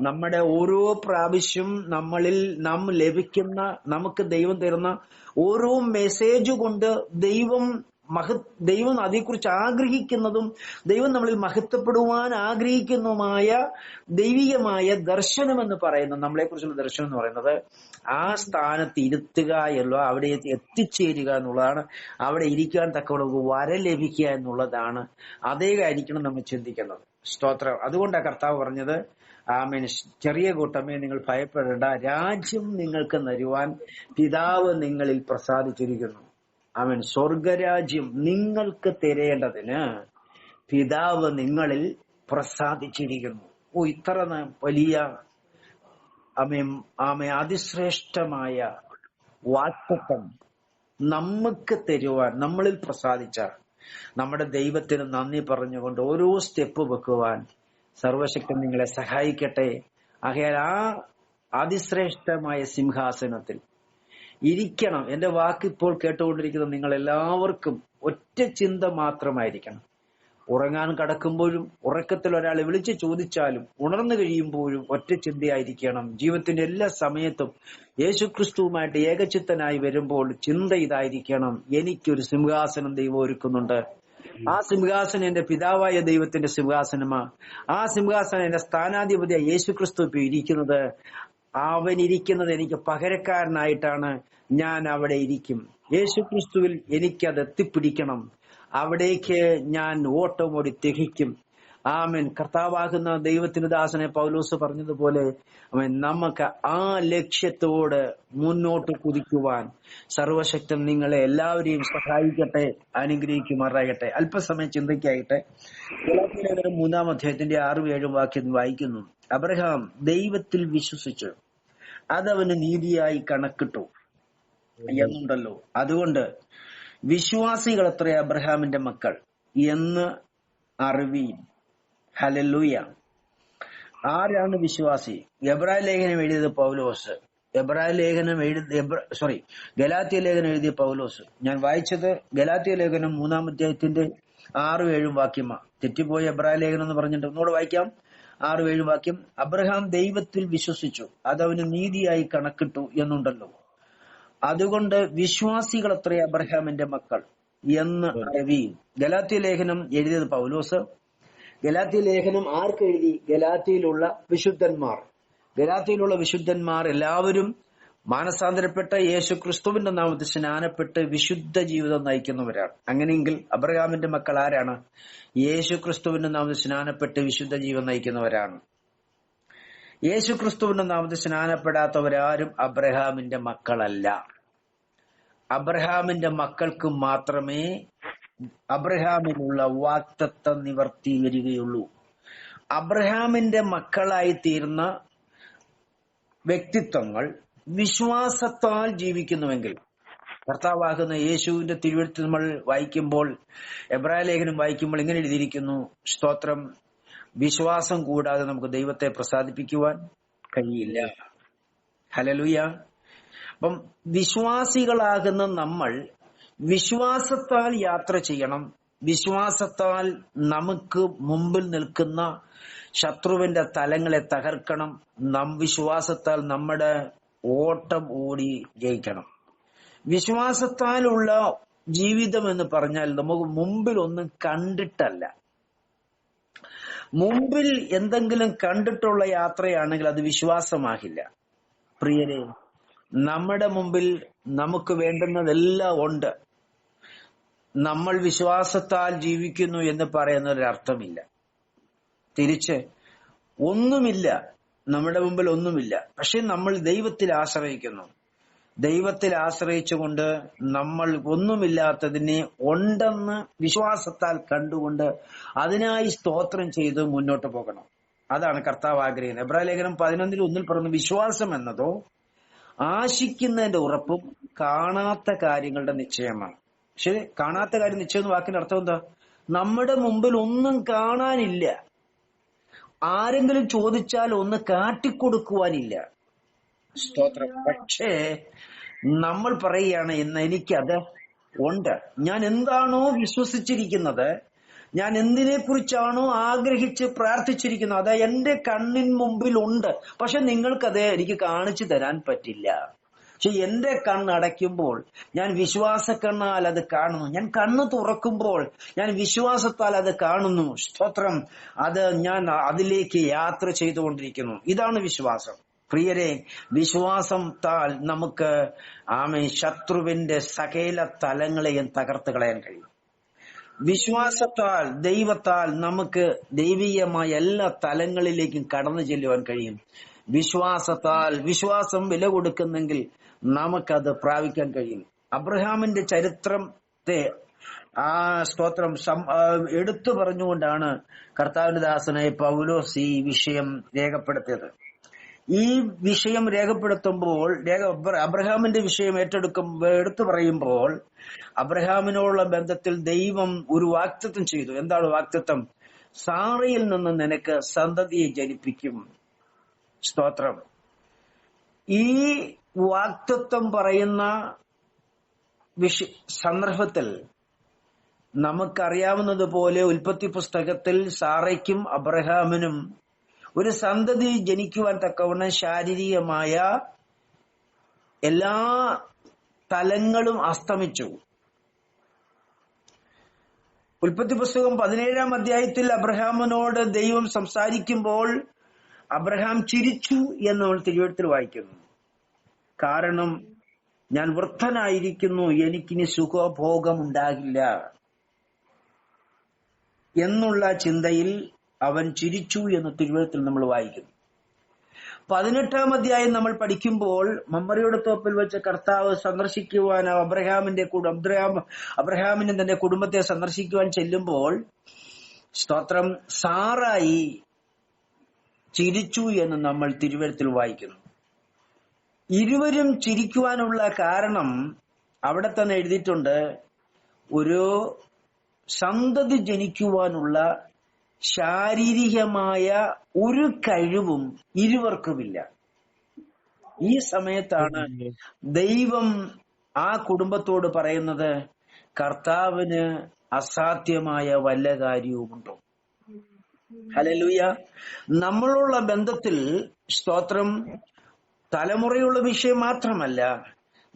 നമ്മുടെ ഓരോ പ്രാവശ്യം നമ്മളിൽ നാം ലഭിക്കുന്ന നമുക്ക് ദൈവം തരുന്ന ഓരോ മെസ്സേജ് കൊണ്ട് ദൈവം മഹ ദൈവം അതേക്കുറിച്ച് ആഗ്രഹിക്കുന്നതും ദൈവം നമ്മളിൽ മഹത്വപ്പെടുവാൻ ആഗ്രഹിക്കുന്നതുമായ ദൈവികമായ ദർശനം എന്ന് പറയുന്നത് നമ്മളെക്കുറിച്ചുള്ള ദർശനം എന്ന് പറയുന്നത് ആ സ്ഥാനത്ത് ഇരുത്തുക എന്നുള്ള അവിടെ എത്തിച്ചേരുക എന്നുള്ളതാണ് അവിടെ ഇരിക്കാൻ തക്കവണ്ണം വര ലഭിക്കുക എന്നുള്ളതാണ് അതേ ആയിരിക്കണം നമ്മൾ ചിന്തിക്കുന്നത്. സ്തോത്രം. അതുകൊണ്ടാണ് കർത്താവ് പറഞ്ഞത് ആമേൻ. ചെറിയ കൂട്ടമേ നിങ്ങൾ ഭയപ്പെടേണ്ട രാജ്യം നിങ്ങൾക്ക് നരുവാൻ പിതാവ് നിങ്ങളിൽ പ്രസാദിച്ചിരിക്കുന്നു. അവൻ സ്വർഗരാജ്യം നിങ്ങൾക്ക് തരേണ്ടതിന് പിതാവ് നിങ്ങളിൽ പ്രസാദിച്ചിരിക്കുന്നു. ഓ ഇത്ര വലിയ ആമേ ആമേ അതിശ്രേഷ്ഠമായ വാക്തത്വം നമുക്ക് തരുവാൻ നമ്മളിൽ പ്രസാദിച്ച നമ്മുടെ ദൈവത്തിന് നന്ദി പറഞ്ഞുകൊണ്ട് ഓരോ സ്റ്റെപ്പ് വെക്കുവാൻ സർവശക്തൻ നിങ്ങളെ സഹായിക്കട്ടെ. ആകയാൽ ആ അതിശ്രേഷ്ഠമായ സിംഹാസനത്തിൽ ഇരിക്കണം. എന്റെ വാക്ക് ഇപ്പോൾ കേട്ടുകൊണ്ടിരിക്കുന്ന നിങ്ങൾ എല്ലാവർക്കും ഒറ്റ ചിന്ത മാത്രമായിരിക്കണം. ഉറങ്ങാൻ കടക്കുമ്പോഴും ഉറക്കത്തിൽ ഒരാളെ വിളിച്ച് ചോദിച്ചാലും ഉണർന്നു കഴിയുമ്പോഴും ഒറ്റ ചിന്തയായിരിക്കണം. ജീവിതത്തിന്റെ എല്ലാ സമയത്തും യേശുക്രിസ്തുവുമായിട്ട് ഏകചിത്തനായി വരുമ്പോൾ ചിന്ത ഇതായിരിക്കണം. എനിക്കൊരു സിംഹാസനം ദൈവം ഒരുക്കുന്നുണ്ട്. ആ സിംഹാസനം എന്റെ പിതാവായ ദൈവത്തിന്റെ സിംഹാസനമാ. ആ സിംഹാസനം എന്റെ സ്ഥാനാധിപതിയായ യേശുക്രിസ്തു ഇരിക്കുന്നത്. അവൻ ഇരിക്കുന്നത് എനിക്ക് പകരക്കാരനായിട്ടാണ് ഞാൻ അവിടെ ഇരിക്കും. യേശുക്രിസ്തുവിൽ എനിക്കത് എത്തിപ്പിടിക്കണം. അവിടേക്ക് ഞാൻ ഓട്ടമോടി തികയ്ക്കും ആമൻ. കർത്താവാകുന്ന ദൈവത്തിന് ദാസനെ പൗലോസ് പറഞ്ഞതുപോലെ അവൻ നമുക്ക് ആ ലക്ഷ്യത്തോട് മുന്നോട്ട് കുതിക്കുവാൻ സർവശക്തൻ നിങ്ങളെ എല്ലാവരെയും സഹായിക്കട്ടെ അനുഗ്രഹിക്കുമാറാകട്ടെ. അല്പസമയം ചിന്തയ്ക്കായിട്ട് മൂന്നാം അധ്യായത്തിന്റെ ആറും ഏഴും വാക്യം വായിക്കുന്നു. അബ്രഹാം ദൈവത്തിൽ വിശ്വസിച്ചു. അതവന് നീതിയായി കണക്കിട്ടു. എന്നുണ്ടല്ലോ. അതുകൊണ്ട് വിശ്വാസികൾ അത്ര അബ്രഹാമിന്റെ മക്കൾ? എന്ന് അറിവീൻ. ഹലല്ലൂയ. ആരാണ് വിശ്വാസി? എബ്രായ ലേഖനം എഴുതിയത് പൗലോസ്. എബ്രായ ലേഖനം എഴുതി സോറി ഗലാത്തിയ ലേഖനം എഴുതിയ പൗലോസ്. ഞാൻ വായിച്ചത് ഗലാത്തിയ ലേഖനം മൂന്നാം അധ്യായത്തിന്റെ ആറും ഏഴും വാക്യമാ. തെറ്റിപ്പോയ എബ്രായ ലേഖനം എന്ന് പറഞ്ഞിട്ട് ഒന്നുകൂടെ വായിക്കാം. ആറും ഏഴ് വാക്യം അബ്രഹാം ദൈവത്തിൽ വിശ്വസിച്ചു അതവന് നീതിയായി കണക്കിട്ടു എന്നുണ്ടല്ലോ. അതുകൊണ്ട് വിശ്വാസികൾ അത്രേ അബ്രഹാമിന്റെ മക്കൾ എന്ന് അറിവീൻ ഗലാത്തി ലേഖനം എഴുതിയത് പൗലോസ്. ഗലാത്തി ലേഖനം ആർക്ക് എഴുതി? ഗലാത്തിയിലുള്ള വിശുദ്ധന്മാർ. ഗലാത്തിയിലുള്ള വിശുദ്ധന്മാർ എല്ലാവരും മാനസാന്തരപ്പെട്ട യേശു ക്രിസ്തുവിന്റെ നാമത്തിൽ സ്നാനപ്പെട്ട് വിശുദ്ധ ജീവിതം നയിക്കുന്നവരാണ്. അങ്ങനെയെങ്കിൽ അബ്രഹാമിന്റെ മക്കൾ ആരാണ്? യേശു ക്രിസ്തുവിന്റെ നാമത്തിൽ സ്നാനപ്പെട്ട് വിശുദ്ധ ജീവിതം നയിക്കുന്നവരാണ്. യേശു ക്രിസ്തുവിന്റെ നാമത്തിൽ സ്നാനപ്പെടാത്തവരാരും അബ്രഹാമിന്റെ മക്കളല്ല. അബ്രഹാമിന്റെ മക്കൾക്ക് മാത്രമേ അബ്രഹാമിനുള്ള വാക്തത്വം നിവർത്തി വരികയുള്ളൂ. അബ്രഹാമിന്റെ മക്കളായി തീർന്ന വ്യക്തിത്വങ്ങൾ വിശ്വാസത്താൽ ജീവിക്കുന്നുവെങ്കിൽ. കർത്താവാകുന്ന യേശുവിന്റെ തിരുവഴുത്ത് നമ്മൾ വായിക്കുമ്പോൾ എബ്രായ ലേഖനം വായിക്കുമ്പോൾ ഇങ്ങനെ എഴുതിയിരിക്കുന്നു? സ്തോത്രം. വിശ്വാസം കൂടാതെ നമുക്ക് ദൈവത്തെ പ്രസാദിപ്പിക്കുവാൻ കഴിയില്ല. ഹലലുയ അപ്പം വിശ്വാസികളാകുന്ന നമ്മൾ വിശ്വാസത്താൽ യാത്ര ചെയ്യണം. വിശ്വാസത്താൽ നമുക്ക് മുമ്പിൽ നിൽക്കുന്ന ശത്രുവിന്റെ തലങ്ങളെ തകർക്കണം. നം വിശ്വാസത്താൽ നമ്മുടെ ഓട്ടം ഓടി ജയിക്കണം. വിശ്വാസത്താലുള്ള ജീവിതം എന്ന് പറഞ്ഞാൽ നമുക്ക് മുമ്പിൽ ഒന്നും കണ്ടിട്ടല്ല. മുമ്പിൽ എന്തെങ്കിലും കണ്ടിട്ടുള്ള യാത്രയാണെങ്കിൽ അത് വിശ്വാസമാകില്ല. പ്രിയരെ നമ്മുടെ മുമ്പിൽ നമുക്ക് വേണ്ടുന്നതെല്ലാം ഉണ്ട്. നമ്മൾ വിശ്വാസത്താൽ ജീവിക്കുന്നു എന്ന് പറയുന്ന ഒരു അർത്ഥമില്ല തിരിച്ച് ഒന്നുമില്ല. നമ്മുടെ മുമ്പിൽ ഒന്നുമില്ല. പക്ഷെ നമ്മൾ ദൈവത്തിൽ ആശ്രയിക്കുന്നു. ദൈവത്തിൽ ആശ്രയിച്ചുകൊണ്ട് നമ്മൾ ഒന്നുമില്ലാത്തതിനെ ഉണ്ടെന്ന് വിശ്വാസത്താൽ കണ്ടുകൊണ്ട് അതിനായി സ്തോത്രം ചെയ്ത് മുന്നോട്ട് പോകണം. അതാണ് കർത്താവ് ആഗ്രഹിക്കുന്നത്. എബ്രാലേഖനം ലേഖനം പതിനൊന്നിൽ ഒന്നിൽ പറഞ്ഞു വിശ്വാസം എന്നതോ ആശിക്കുന്നതിന്റെ ഉറപ്പും കാണാത്ത കാര്യങ്ങളുടെ നിശ്ചയമാണ്. ശരി കാണാത്ത കാര്യം നിശ്ചയം എന്ന വാക്കിന്റെ അർത്ഥം എന്താ? നമ്മുടെ മുമ്പിൽ ഒന്നും കാണാനില്ല. ആരെങ്കിലും ചോദിച്ചാൽ ഒന്ന് കാട്ടിക്കൊടുക്കുവാനില്ല. സ്തോത്രം. പക്ഷേ നമ്മൾ പറയുകയാണ് ഇന്ന് എനിക്കത് ഉണ്ട്. ഞാൻ എന്താണോ വിശ്വസിച്ചിരിക്കുന്നത് ഞാൻ എന്തിനെ കുറിച്ചാണോ ആഗ്രഹിച്ച് പ്രാർത്ഥിച്ചിരിക്കുന്നത് അത് എന്റെ കണ്ണിൻ മുമ്പിൽ ഉണ്ട്. പക്ഷെ നിങ്ങൾക്കത് എനിക്ക് കാണിച്ചു തരാൻ പറ്റില്ല. പക്ഷെ എന്റെ കണ്ണ് അടയ്ക്കുമ്പോൾ ഞാൻ വിശ്വാസ കണ്ണാൽ അത് കാണുന്നു. ഞാൻ കണ്ണ് തുറക്കുമ്പോൾ ഞാൻ വിശ്വാസത്താൽ അത് കാണുന്നു. സ്തോത്രം. അത് ഞാൻ അതിലേക്ക് യാത്ര ചെയ്തുകൊണ്ടിരിക്കുന്നു. ഇതാണ് വിശ്വാസം. പ്രിയരെ വിശ്വാസം താൽ നമുക്ക് ആമെ ശത്രുവിന്റെ സകല തലങ്ങളെയും തകർത്ത് കളയാൻ കഴിയും. വിശ്വാസത്താൽ ദൈവത്താൽ നമുക്ക് ദൈവീയമായ എല്ലാ തലങ്ങളിലേക്കും കടന്നു ചെല്ലുവാൻ കഴിയും. വിശ്വാസത്താൽ വിശ്വാസം വില കൊടുക്കുന്നെങ്കിൽ നമുക്കത് പ്രാപിക്കാൻ കഴിയും. അബ്രഹാമിന്റെ ചരിത്രത്തെ ആ സ്തോത്രം എടുത്തു പറഞ്ഞുകൊണ്ടാണ് കർത്താവിന്റെ ദാസനായ പൗലോസ് ഈ വിഷയം രേഖപ്പെടുത്തിയത്. ഈ വിഷയം രേഖപ്പെടുത്തുമ്പോൾ രേഖ- അബ്രഹാമിന്റെ വിഷയം ഏറ്റെടുക്കും എടുത്തു പറയുമ്പോൾ അബ്രഹാമിനോടുള്ള ബന്ധത്തിൽ ദൈവം ഒരു വാക്തത്വം ചെയ്തു. എന്താണ് വാക്തത്വം? സാറയിൽ നിന്ന് നിനക്ക് സന്തതിയെ ജനിപ്പിക്കും. സ്തോത്രം. ഈ വാക്തത്വം പറയുന്ന വിഷ സന്ദർഭത്തിൽ നമുക്കറിയാവുന്നതുപോലെ ഉൽപ്പത്തി പുസ്തകത്തിൽ സാറയ്ക്കും അബ്രഹാമിനും ഒരു സന്തതി ജനിക്കുവാൻ തക്കവണ്ണം ശാരീരികമായ എല്ലാ തലങ്ങളും അസ്തമിച്ചു. ഉൽപ്പത്തി പുസ്തകം പതിനേഴാം അധ്യായത്തിൽ അബ്രഹാമിനോട് ദൈവം സംസാരിക്കുമ്പോൾ അബ്രഹാം ചിരിച്ചു എന്ന് നമ്മൾ തിരുവഴുത്തിൽ വായിക്കുന്നു. കാരണം ഞാൻ വൃദ്ധനായിരിക്കുന്നു എനിക്കിനി സുഖഭോഗം ഉണ്ടാകില്ല എന്നുള്ള ചിന്തയിൽ അവൻ ചിരിച്ചു എന്ന് തിരുവഴുത്തിൽ നമ്മൾ വായിക്കുന്നു. പതിനെട്ടാം അധ്യായം നമ്മൾ പഠിക്കുമ്പോൾ മമ്മറിയുടെ തോപ്പിൽ വെച്ച് കർത്താവ് സന്ദർശിക്കുവാൻ അബ്രഹാമിന്റെ അബ്രഹാം അബ്രഹാമിന്റെ തന്റെ കുടുംബത്തെ സന്ദർശിക്കുവാൻ ചെല്ലുമ്പോൾ സ്തോത്രം സാറായി ചിരിച്ചു എന്ന് നമ്മൾ തിരുവഴുത്തിൽ വായിക്കുന്നു. ഇരുവരും ചിരിക്കുവാനുള്ള കാരണം അവിടെ തന്നെ എഴുതിയിട്ടുണ്ട്. ഒരു സന്തതി ജനിക്കുവാനുള്ള ശാരീരികമായ ഒരു കഴിവും ഇരുവർക്കുമില്ല. ഈ സമയത്താണ് ദൈവം ആ കുടുംബത്തോട് പറയുന്നത് കർത്താവിന് അസാധ്യമായ വല്ല കാര്യവുമുണ്ടോ? ഹലലൂയ നമ്മളുള്ള ബന്ധത്തിൽ സ്തോത്രം. തലമുറയുള്ള വിഷയം മാത്രമല്ല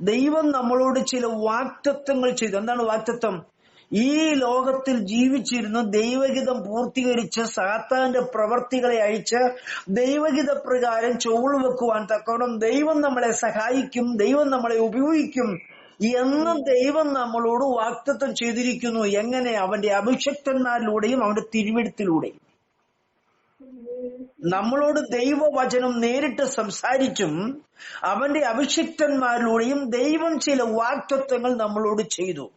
ദൈവം നമ്മളോട് ചില വാക്തത്വങ്ങൾ ചെയ്തു. എന്താണ് വാക്തത്വം? ഈ ലോകത്തിൽ ജീവിച്ചിരുന്ന് ദൈവഹിതം പൂർത്തീകരിച്ച് സാത്താന്റെ പ്രവർത്തികളെ അഴിച്ച് ദൈവഹിത പ്രകാരം ചോൾ വെക്കുവാൻ തക്കവണ്ണം ദൈവം നമ്മളെ സഹായിക്കും ദൈവം നമ്മളെ ഉപയോഗിക്കും എന്ന് ദൈവം നമ്മളോട് വാക്തത്വം ചെയ്തിരിക്കുന്നു. എങ്ങനെ? അവന്റെ അഭിഷക്തന്മാരിലൂടെയും അവന്റെ തിരുവെടുത്തിലൂടെയും നമ്മളോട് ദൈവവചനം നേരിട്ട് സംസാരിച്ചും അവന്റെ അഭിഷിക്തന്മാരിലൂടെയും ദൈവം ചില വാക്തത്വങ്ങൾ നമ്മളോട് ചെയ്തു.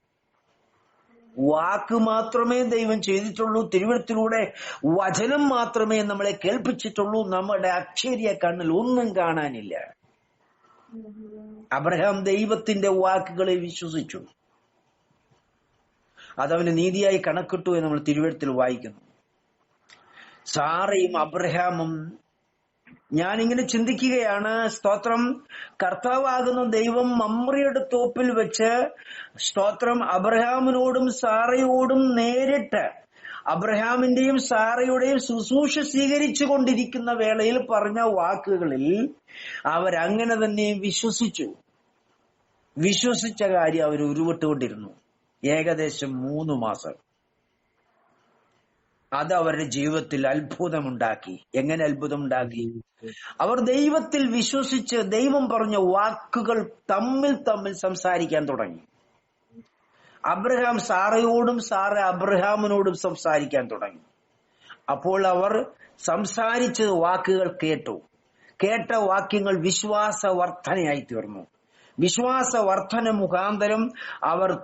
വാക്ക് മാത്രമേ ദൈവം ചെയ്തിട്ടുള്ളൂ തിരുവഴുത്തിലൂടെ വചനം മാത്രമേ നമ്മളെ കേൾപ്പിച്ചിട്ടുള്ളൂ നമ്മുടെ അക്ഷരിയ കണ്ണിൽ ഒന്നും കാണാനില്ല. അബ്രഹാം ദൈവത്തിന്റെ വാക്കുകളെ വിശ്വസിച്ചു. അതവന് നീതിയായി കണക്കിട്ടു എന്ന് നമ്മൾ തിരുവഴുത്തിൽ വായിക്കുന്നു. സാറയും അബ്രഹാമും ഞാൻ ഇങ്ങനെ ചിന്തിക്കുകയാണ്. സ്തോത്രം. കർത്താവാകുന്ന ദൈവം മമ്രിയുടെ തോപ്പിൽ വെച്ച് സ്തോത്രം അബ്രഹാമിനോടും സാറയോടും നേരിട്ട് അബ്രഹാമിന്റെയും സാറയുടെയും ശുശ്രൂഷ സ്വീകരിച്ചു കൊണ്ടിരിക്കുന്ന വേളയിൽ പറഞ്ഞ വാക്കുകളിൽ അവരങ്ങനെ തന്നെ വിശ്വസിച്ചു. വിശ്വസിച്ച കാര്യം അവർ ഉരുവിട്ടുകൊണ്ടിരുന്നു. ഏകദേശം മൂന്ന് മാസം. അത് അവരുടെ ജീവിതത്തിൽ അത്ഭുതമുണ്ടാക്കി. എങ്ങനെ അത്ഭുതമുണ്ടാക്കി? അവർ ദൈവത്തിൽ വിശ്വസിച്ച് ദൈവം പറഞ്ഞ വാക്കുകൾ തമ്മിൽ തമ്മിൽ സംസാരിക്കാൻ തുടങ്ങി. അബ്രഹാം സാറയോടും സാറ അബ്രഹാമിനോടും സംസാരിക്കാൻ തുടങ്ങി. അപ്പോൾ അവർ സംസാരിച്ച വാക്കുകൾ കേട്ടു. കേട്ട വാക്യങ്ങൾ വിശ്വാസ വർധനയായി തീർന്നു. വിശ്വാസ വർധന മുഖാന്തരം അവർ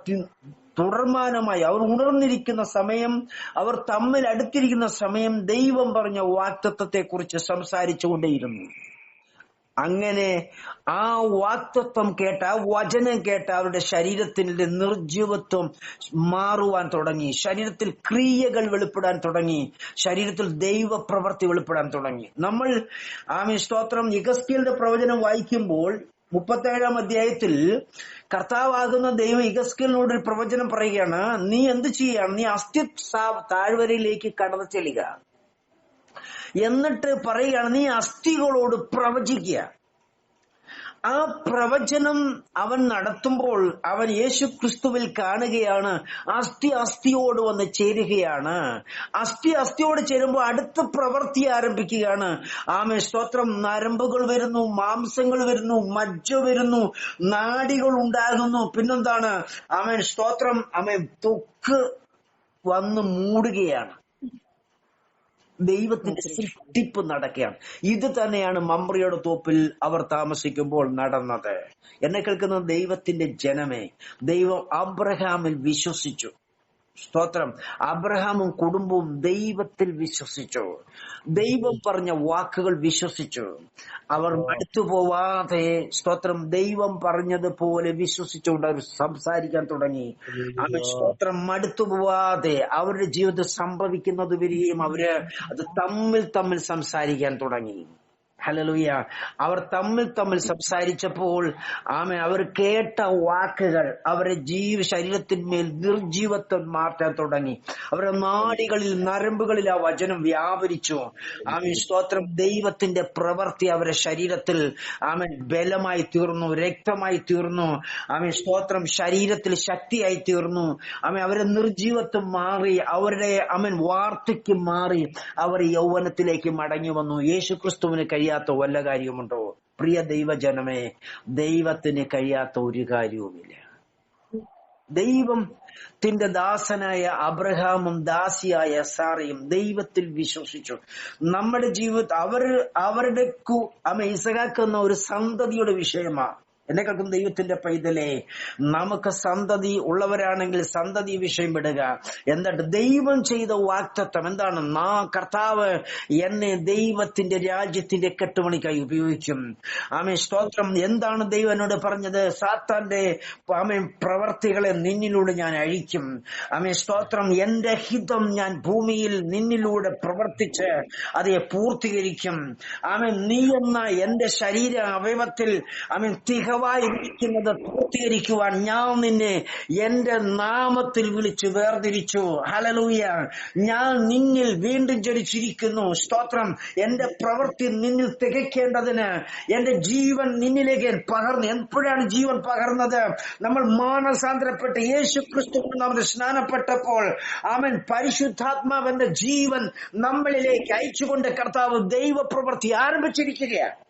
തുടർമാനമായി അവർ ഉണർന്നിരിക്കുന്ന സമയം അവർ തമ്മിൽ അടുത്തിരിക്കുന്ന സമയം ദൈവം പറഞ്ഞ വാക്തത്വത്തെ കുറിച്ച് സംസാരിച്ചുകൊണ്ടേയിരുന്നു. അങ്ങനെ ആ വാക്തത്വം കേട്ട ആ വചനം കേട്ട അവരുടെ ശരീരത്തിന്റെ നിർജീവത്വം മാറുവാൻ തുടങ്ങി. ശരീരത്തിൽ ക്രിയകൾ വെളിപ്പെടാൻ തുടങ്ങി. ശരീരത്തിൽ ദൈവപ്രവർത്തി വെളിപ്പെടാൻ തുടങ്ങി. നമ്മൾ ആമി സ്തോത്രം ഇഗസ്കിയുടെ പ്രവചനം വായിക്കുമ്പോൾ മുപ്പത്തേഴാം അധ്യായത്തിൽ കർത്താവാകുന്ന ദൈവം ഇഗസ്കിലിനോട് ഒരു പ്രവചനം പറയുകയാണ് നീ എന്ത് ചെയ്യാണ് നീ അസ്ഥി താഴ്വരയിലേക്ക് കടന്നു ചെല്ലുക. എന്നിട്ട് പറയുകയാണ് നീ അസ്ഥികളോട് പ്രവചിക്കുക. ആ പ്രവചനം അവൻ നടത്തുമ്പോൾ അവൻ യേശു ക്രിസ്തുവിൽ കാണുകയാണ്. അസ്ഥി അസ്ഥിയോട് വന്ന് ചേരുകയാണ്. അസ്ഥി അസ്ഥിയോട് ചേരുമ്പോൾ അടുത്ത പ്രവൃത്തി ആരംഭിക്കുകയാണ്. ആമ സ്തോത്രം. നരമ്പുകൾ വരുന്നു മാംസങ്ങൾ വരുന്നു മജ്ജ വരുന്നു നാടികൾ ഉണ്ടാകുന്നു. പിന്നെന്താണ്? ആമേൻ സ്തോത്രം. ആമേൻ തൊക്ക് വന്ന് മൂടുകയാണ്. ദൈവത്തിന്റെ സൃഷ്ടിപ്പ് നടക്കുകയാണ്. ഇത് തന്നെയാണ് മമ്പ്രിയുടെ തോപ്പിൽ അവർ താമസിക്കുമ്പോൾ നടന്നത്. എന്നെ കേൾക്കുന്ന ദൈവത്തിന്റെ ജനമേ ദൈവം അബ്രഹാമിൽ വിശ്വസിച്ചു. സ്തോത്രം. അബ്രഹാമും കുടുംബവും ദൈവത്തിൽ വിശ്വസിച്ചു. ദൈവം പറഞ്ഞ വാക്കുകൾ വിശ്വസിച്ചു. അവർ മടുത്തു പോവാതെ സ്തോത്രം ദൈവം പറഞ്ഞതുപോലെ വിശ്വസിച്ചുകൊണ്ട് അവർ സംസാരിക്കാൻ തുടങ്ങി. അവർ സ്തോത്രം മടുത്തു പോവാതെ അവരുടെ ജീവിതത്തിൽ സംഭവിക്കുന്നത് വരികയും അവർ അത് തമ്മിൽ തമ്മിൽ സംസാരിക്കാൻ തുടങ്ങി. ഹലലുയ അവർ തമ്മിൽ തമ്മിൽ സംസാരിച്ചപ്പോൾ ആമെ അവർ കേട്ട വാക്കുകൾ അവരെ ജീവ ശരീരത്തിന്മേൽ നിർജീവത്വം മാറ്റാൻ തുടങ്ങി. അവരുടെ നാടികളിൽ നരമ്പുകളിൽ ആ വചനം വ്യാപരിച്ചു. ആമൻ സ്തോത്രം. ദൈവത്തിന്റെ പ്രവൃത്തി അവരുടെ ശരീരത്തിൽ ആമൻ ബലമായി തീർന്നു രക്തമായി തീർന്നു. ആമൻ സ്തോത്രം. ശരീരത്തിൽ ശക്തിയായി തീർന്നു. ആമൻ അവരുടെ നിർജീവത്വം മാറി അവരുടെ അമൻ വാർത്തയ്ക്ക് മാറി അവർ യൗവനത്തിലേക്ക് മടങ്ങി വന്നു. യേശു ക്രിസ്തുവിന് കഴിയാത്ത വല്ല കാര്യമുണ്ടോ? പ്രിയ ദൈവജനമേ ദൈവത്തിന് കഴിയാത്ത ഒരു കാര്യവുമില്ല. ദൈവം ദൈവത്തിന്റെ ദാസനായ അബ്രഹാമും ദാസിയായ സാറയും ദൈവത്തിൽ വിശ്വസിച്ചു. നമ്മുടെ ജീവിതം അവർ അവരുടെ കു- അമ്മ ഇസഹാക്ക് എന്ന ഒരു സന്തതിയുടെ വിഷയമാ എന്നെ കേൾക്കും ദൈവത്തിന്റെ പൈതലെ നമുക്ക് സന്തതി ഉള്ളവരാണെങ്കിൽ സന്തതി വിഷയം വിടുക. എന്നിട്ട് ദൈവം ചെയ്ത വാക്തത്വം എന്താണ്? നാ കർത്താവ് എന്നെ ദൈവത്തിന്റെ രാജ്യത്തിന്റെ കെട്ടുമണിക്കായി ഉപയോഗിക്കും ആമേ സ്തോത്രം. എന്താണ് ദൈവം എന്നോട് പറഞ്ഞത്? സാത്താന്റെ ആമേ പ്രവർത്തികളെ നിന്നിലൂടെ ഞാൻ അഴിക്കും. ആമേ സ്തോത്രം. എന്റെ ഹിതം ഞാൻ ഭൂമിയിൽ നിന്നിലൂടെ പ്രവർത്തിച്ച് അതെ പൂർത്തീകരിക്കും. ആമേ നീ എന്ന എന്റെ ശരീര അവയവത്തിൽ ആമേ ഇരിക്കുന്നത് പൂർത്തീകരിക്കുവാൻ ഞാൻ നിന്നെ എന്റെ നാമത്തിൽ വിളിച്ചു വേർതിരിച്ചു. ഹലലൂയ ഞാൻ നിന്നിൽ വീണ്ടും ജനിച്ചിരിക്കുന്നു. സ്തോത്രം. എന്റെ പ്രവൃത്തി നിന്നിൽ തികയ്ക്കേണ്ടതിന് എന്റെ ജീവൻ നിന്നിലേക്ക് പകർന്നു എപ്പോഴാണ് ജീവൻ പകർന്നത്? നമ്മൾ മാനസാന്തരപ്പെട്ട് യേശു ക്രിസ്തു നമ്മൾ സ്നാനപ്പെട്ടപ്പോൾ അവൻ പരിശുദ്ധാത്മാവെന്ന ജീവൻ നമ്മളിലേക്ക് അയച്ചുകൊണ്ട് കർത്താവ് ദൈവപ്രവൃത്തി ആരംഭിച്ചിരിക്കുകയാണ്.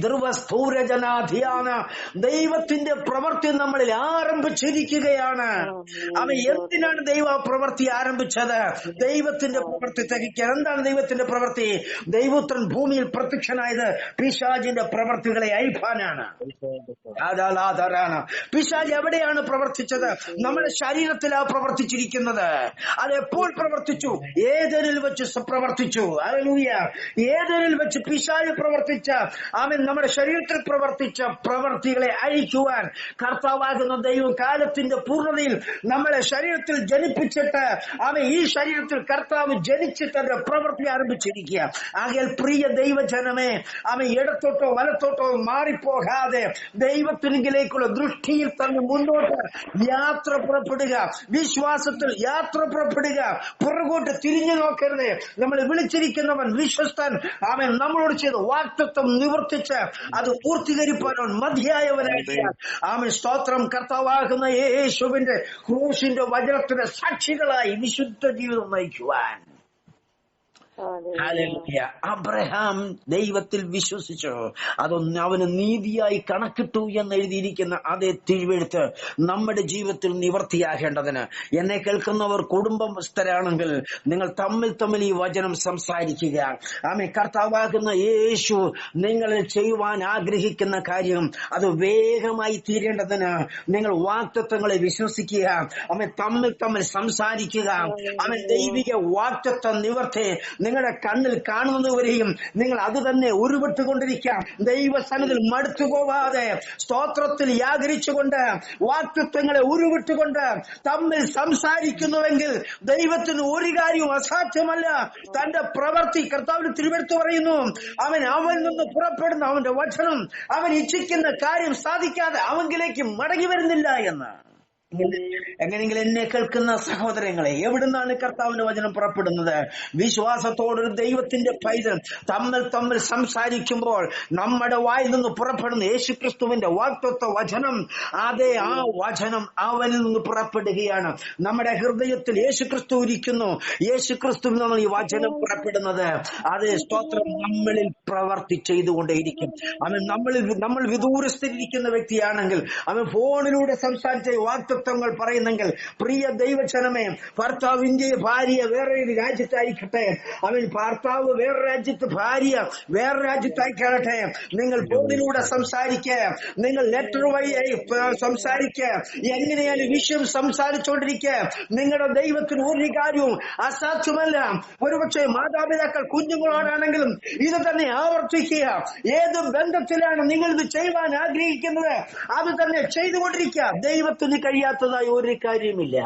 ധ്രുവസ്ഥൂരജനാധിയാന ദൈവത്തിന്റെ പ്രവൃത്തി നമ്മളിൽ ആരംഭിച്ചിരിക്കുകയാണ്. അവ എന്തിനാണ് ദൈവ പ്രവൃത്തി ആരംഭിച്ചത്? ദൈവത്തിന്റെ പ്രവൃത്തി തികയ്ക്കാൻ എന്താണ് ദൈവത്തിന്റെ പ്രവൃത്തി? ദൈവപുത്രൻ ഭൂമിയിൽ പ്രത്യക്ഷനായത് പിശാജിന്റെ പ്രവൃത്തികളെ അഴിപ്പാനാണ് ആദാലാദാരാണ് പിശാജ് എവിടെയാണ് പ്രവർത്തിച്ചത്? നമ്മുടെ ശരീരത്തിലാ പ്രവർത്തിച്ചിരിക്കുന്നത്. അത് എപ്പോൾ പ്രവർത്തിച്ചു? ഏതെനിൽ വെച്ച് പ്രവർത്തിച്ചു? അലലൂയ ഏതനിൽ വെച്ച് പിശാജ് പ്രവർത്തിച്ച ആമൻ നമ്മുടെ ശരീരത്തിൽ പ്രവർത്തിച്ച പ്രവർത്തികളെ അഴിക്കുവാൻ കർത്താവാകുന്ന ദൈവം കാലത്തിന്റെ പൂർണതയിൽ നമ്മളെ ശരീരത്തിൽ ജനിപ്പിച്ചിട്ട് അവൻ ഈ ശരീരത്തിൽ കർത്താവ് ജനിച്ച് തന്റെ പ്രവൃത്തി ആരംഭിച്ചിരിക്കുക. ആകയാൽ പ്രിയ ദൈവജനമേ അവൻ ഇടത്തോട്ടോ വലത്തോട്ടോ മാറിപ്പോകാതെ ദൈവത്തിനെങ്കിലേക്കുള്ള ദൃഷ്ടിയിൽ തന്നെ മുന്നോട്ട് യാത്ര പുറപ്പെടുക. വിശ്വാസത്തിൽ യാത്ര പുറപ്പെടുക. പുറകോട്ട് തിരിഞ്ഞു നോക്കരുത്. നമ്മൾ വിളിച്ചിരിക്കുന്നവൻ വിശ്വസ്തൻ. ആമൻ. നമ്മളോട് ചെയ്ത വാക്തത്വം നിവർത്തിച്ച് അത് പൂർത്തീകരിപ്പാനവൻ മതിയായവനായിട്ട്. ആമൻ. സ്തോത്രം. കർത്താവാകുന്ന യേശുവിന്റെ ക്രൂശിന്റെ വചനത്തിന്റെ സാക്ഷികളായി വിശുദ്ധ ജീവിതം നയിക്കുവാൻ. അബ്രഹാം ദൈവത്തിൽ വിശ്വസിച്ചു. അതൊന്ന് അവന് നീതിയായി കണക്കിട്ടു എന്ന് എഴുതിയിരിക്കുന്ന അതേ തിരുവെഴുത്ത് നമ്മുടെ ജീവിതത്തിൽ നിവർത്തിയാകേണ്ടതിന്. എന്നെ കേൾക്കുന്നവർ കുടുംബസ്ഥരാണെങ്കിൽ നിങ്ങൾ തമ്മിൽ തമ്മിൽ ഈ വചനം സംസാരിക്കുക. ആമെ കർത്താവാകുന്ന യേശു നിങ്ങളിൽ ചെയ്യുവാൻ ആഗ്രഹിക്കുന്ന കാര്യം അത് വേഗമായി തീരേണ്ടതിന് നിങ്ങൾ വാക്തത്വങ്ങളെ വിശ്വസിക്കുക. അവൻ തമ്മിൽ തമ്മിൽ സംസാരിക്കുക. അവൻ ദൈവിക വാക്തത്വ നിവർത്തെ നിങ്ങളുടെ കണ്ണിൽ കാണുന്നത് വരെയും നിങ്ങൾ അത് തന്നെ ഉരുവിട്ടുകൊണ്ടിരിക്കാം. ദൈവസനത്തിൽ മടുത്തു പോവാതെ സ്തോത്രത്തിൽ യാഗരിച്ചുകൊണ്ട് വാക്തത്വങ്ങളെ ഉരുവിട്ടുകൊണ്ട് തമ്മിൽ സംസാരിക്കുന്നുവെങ്കിൽ ദൈവത്തിന് ഒരു കാര്യവും അസാധ്യമല്ല. തന്റെ പ്രവൃത്തി കർത്താവിന് തിരുവെടുത്ത് പറയുന്നു അവൻ അവൻ നിന്ന് പുറപ്പെടുന്ന അവന്റെ വചനം അവൻ ഇച്ഛിക്കുന്ന കാര്യം സാധിക്കാതെ അവങ്കിലേക്ക് മടങ്ങി വരുന്നില്ല എന്ന്. എങ്ങനെയെങ്കിലും എന്നെ കേൾക്കുന്ന സഹോദരങ്ങളെ എവിടുന്നാണ് കർത്താവിന്റെ വചനം പുറപ്പെടുന്നത്? വിശ്വാസത്തോടൊരു ദൈവത്തിന്റെ പൈതൽ തമ്മിൽ തമ്മിൽ സംസാരിക്കുമ്പോൾ നമ്മുടെ വായിൽ നിന്ന് പുറപ്പെടുന്ന യേശു ക്രിസ്തുവിന്റെ വാക്തത്വ വചനം അതേ ആ വചനം അവനിൽ നിന്ന് പുറപ്പെടുകയാണ്. നമ്മുടെ ഹൃദയത്തിൽ യേശു ക്രിസ്തു ഇരിക്കുന്നു. യേശു യേശുക്രിസ്തുവിൽ നമ്മൾ ഈ വചനം പുറപ്പെടുന്നത്. അത് സ്തോത്രം നമ്മളിൽ പ്രവർത്തി ചെയ്തുകൊണ്ടേയിരിക്കും. അവൻ നമ്മളിൽ നമ്മൾ വിദൂരസ്ഥരിക്കുന്ന വ്യക്തിയാണെങ്കിൽ അവൻ ഫോണിലൂടെ സംസാരിച്ച ഈ വാക്തത്വങ്ങൾ പറയുന്നെങ്കിൽ പ്രിയ ദൈവജനമേ ഭർത്താവ് ഇന്ത്യയെ ഭാര്യ വേറെ ഒരു രാജ്യത്തായിക്കട്ടെ. അവൻ ഭർത്താവ് വേറെ രാജ്യത്ത് ഭാര്യ വേറെ രാജ്യത്തായിക്കട്ടെ നിങ്ങൾ ഫോണിലൂടെ സംസാരിക്കുക നിങ്ങൾ ലെറ്റർ വഴി സംസാരിക്കുക എങ്ങനെയാണ് വിഷയം സംസാരിച്ചുകൊണ്ടിരിക്കുക നിങ്ങളുടെ ദൈവത്തിന് ഒരു കാര്യവും അസാധ്യമല്ല. ഒരുപക്ഷെ മാതാപിതാക്കൾ കുഞ്ഞുങ്ങളോടാണെങ്കിലും ഇത് തന്നെ ആവർത്തിക്കുക. ഏത് ബന്ധത്തിലാണ് നിങ്ങൾ ഇത് ചെയ്യുവാൻ ആഗ്രഹിക്കുന്നത്? അത് തന്നെ ചെയ്തുകൊണ്ടിരിക്കുക. ദൈവത്തിന് കഴിയാത്തതായി ഒരു കാര്യമില്ല.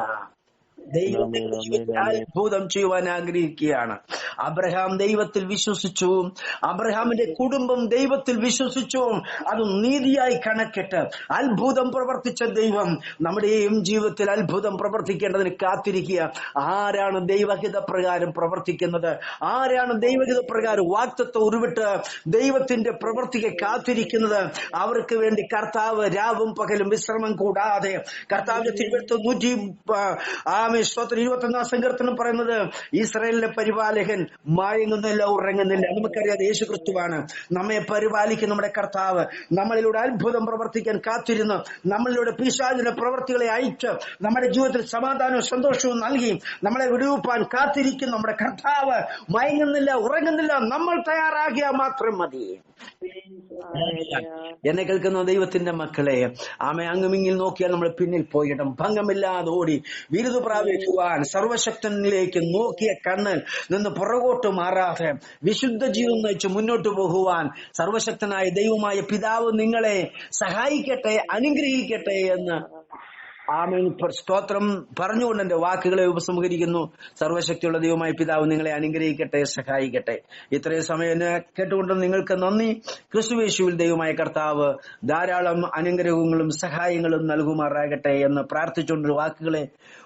ജീവിതത്തിൽ അത്ഭുതം ചെയ്യുവാൻ ആഗ്രഹിക്കുകയാണ്. അബ്രഹാം ദൈവത്തിൽ വിശ്വസിച്ചു. അബ്രഹാമിന്റെ കുടുംബം ദൈവത്തിൽ വിശ്വസിച്ചു. അത് നീതിയായി കണക്കിട്ട് അത്ഭുതം പ്രവർത്തിച്ച ദൈവം നമ്മുടെയും ജീവിതത്തിൽ അത്ഭുതം പ്രവർത്തിക്കേണ്ടതിന് കാത്തിരിക്കുക. ആരാണ് ദൈവഹിത പ്രകാരം പ്രവർത്തിക്കുന്നത്? ആരാണ് ദൈവഹിത പ്രകാരം വാക്തത്വം ഉരുവിട്ട് ദൈവത്തിന്റെ പ്രവർത്തിക്ക് കാത്തിരിക്കുന്നത്? അവർക്ക് വേണ്ടി കർത്താവ് രാവും പകലും വിശ്രമം കൂടാതെ കർത്താവിന്റെ തിരുവഴുത്ത് നൂറ്റി ആമേ സ്തോത്രം. ഇരുപത്തി ഒന്നാം സങ്കീർത്തനം പറയുന്നത് ഇസ്രയേലിന്റെ പരിപാലകൻ മയങ്ങുന്നില്ല ഉറങ്ങുന്നില്ല. നമുക്കറിയാതെ യേശു ക്രിസ്തുവാണ് നമ്മെ പരിപാലിക്കുന്ന നമ്മുടെ കർത്താവ്. നമ്മളിലൂടെ അത്ഭുതം പ്രവർത്തിക്കാൻ കാത്തിരുന്ന് നമ്മളിലൂടെ പിശാചിന്റെ പ്രവർത്തികളെ അയച്ച് നമ്മുടെ ജീവിതത്തിൽ സമാധാനവും സന്തോഷവും നൽകി നമ്മളെ വിടുവിപ്പാൻ കാത്തിരിക്കുന്ന നമ്മുടെ കർത്താവ് മയങ്ങുന്നില്ല ഉറങ്ങുന്നില്ല. നമ്മൾ തയ്യാറാകിയാൽ മാത്രം മതി. എന്നെ കേൾക്കുന്ന ദൈവത്തിന്റെ മക്കളെ ആമെ അങ്ങുമിങ്ങിൽ നോക്കിയാൽ നമ്മൾ പിന്നിൽ പോയിടും ഭംഗമില്ലാതെ ഓടി. ബിരുദ പ്രാപിക്കുവാൻ സർവശക്തനിലേക്ക് നോക്കിയ കണ്ണിൽ നിന്ന് പുറകോട്ട് മാറാതെ വിശുദ്ധ ജീവിതം നയിച്ച് മുന്നോട്ട് പോകുവാൻ സർവശക്തനായ ദൈവമായ പിതാവ് നിങ്ങളെ സഹായിക്കട്ടെ അനുഗ്രഹിക്കട്ടെ എന്ന് ആമേൻ. സ്തോത്രം പറഞ്ഞുകൊണ്ട് എന്റെ വാക്കുകളെ ഉപസംഹരിക്കുന്നു. സർവശക്തിയുള്ള ദൈവമായ പിതാവ് നിങ്ങളെ അനുഗ്രഹിക്കട്ടെ സഹായിക്കട്ടെ. ഇത്രയും സമയം എന്നെ കേട്ടുകൊണ്ട് നിങ്ങൾക്ക് നന്ദി. ക്രിസ്തുവേശുവിൽ ദൈവമായ കർത്താവ് ധാരാളം അനുഗ്രഹങ്ങളും സഹായങ്ങളും നൽകുമാറാകട്ടെ എന്ന് പ്രാർത്ഥിച്ചുകൊണ്ട് വാക്കുകളെ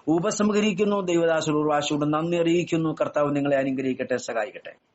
ഉപസംഹരിക്കുന്നു. ദൈവദാസ ഉർവാശിയോട് നന്ദി അറിയിക്കുന്നു. കർത്താവ് നിങ്ങളെ അനുഗ്രഹിക്കട്ടെ സഹായിക്കട്ടെ.